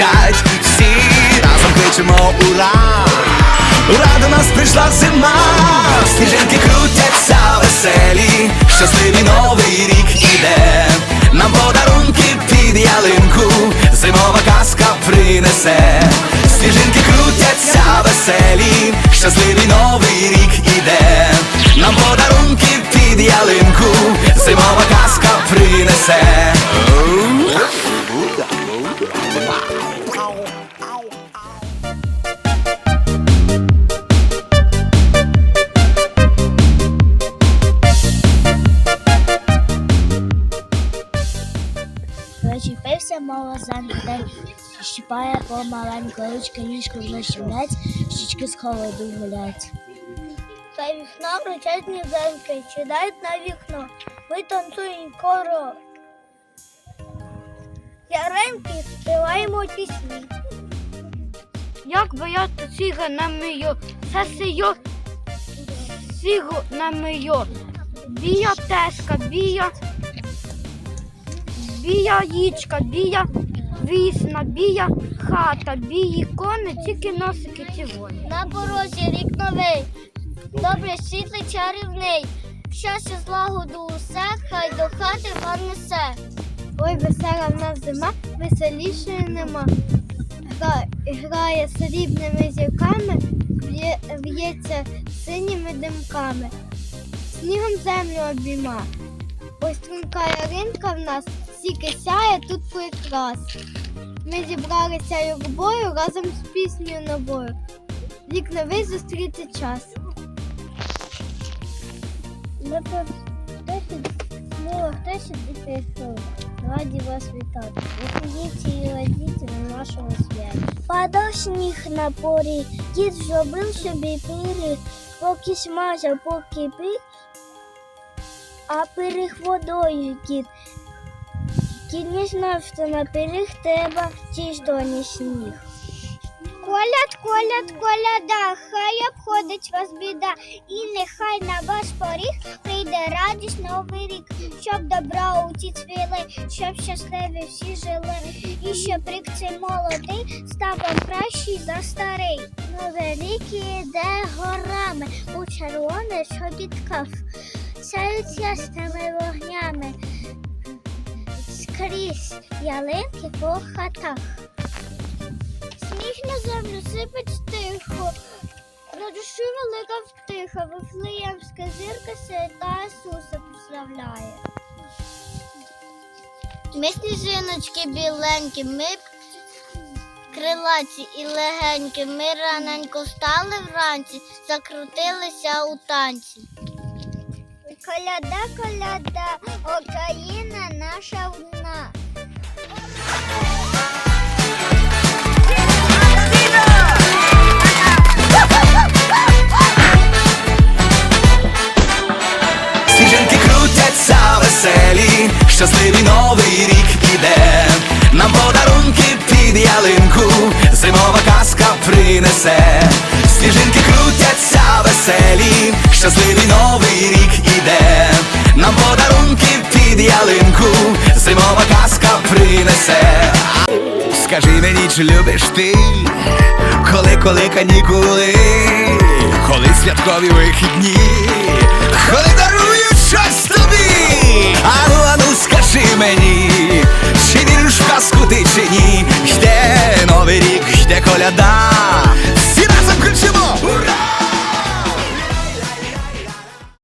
пищать, всі. Разом кличемо ура! Ура, до нас прийшла зима, сніжинки крутяться веселі, щасливий новий рік іде, нам подарунки під ялинку, зимова казка принесе, сніжинки крутяться веселі, щасливий новий рік іде, нам подарунки під ялинку, Молозан день, щіпає помаленьку ручки ніжку на щічки з холоду гулять. За вікном речать нізеньки, сідають на вікно. Ми танцюємо коро. Яренки співаємо пісні. Як бояти сіга на мию, все сио сігу на мию. Бія теска, бія, бія їчка, бія вісна, бія хата, бії кони, тільки носики цівоні. На порозі рік новий, добре світлий чарівний. Щастя злагоду усе, хай до хати вам несе. Ой, весела в нас зима, веселішої нема. Гра- Грає срібними зірками, б'ється синіми димками, снігом землю обійма. Ось струнка яринка в нас, стільки сяє тут прикрас. Ми зібралися юрбою разом з піснею новою. Рік новий зустріти час. Ми хтось і. Раді вас вітати. Виходіть і радіти на нашому святі. Падав сніг на порі, дід зробив собі пиріг, поки смажав, поки пік, а пиріг водою кіт. Що на пиріг треба ті ж доні сніг. Коляд, коляд, коляда, хай обходить вас біда, і нехай на ваш поріг прийде радість новий рік, щоб добра у ті цвіли, щоб щасливі всі жили, і щоб рік цей молодий став вам кращий за старий. Новий рік іде горами у червоних чобітках, сяють ясними вогнями, скрізь ялинки по хатах. Сніг на землю сипить тихо, на душі велика втиха, Вифлеємська зірка свята Ісуса прославляє. Ми сніжиночки біленькі, ми крилаті і легенькі, ми раненько встали вранці, закрутилися у танці. Коляда, коляда, Україна наша веселі, щасливий новий рік іде, нам подарунки під ялинку, зимова казка принесе. Скажи мені, чи любиш ти, коли, коли канікули, коли святкові вихідні, коли дарують щось тобі. Ану, ану, скажи мені, чи віриш в казку ти чи ні? Йде новий рік, йде коляда,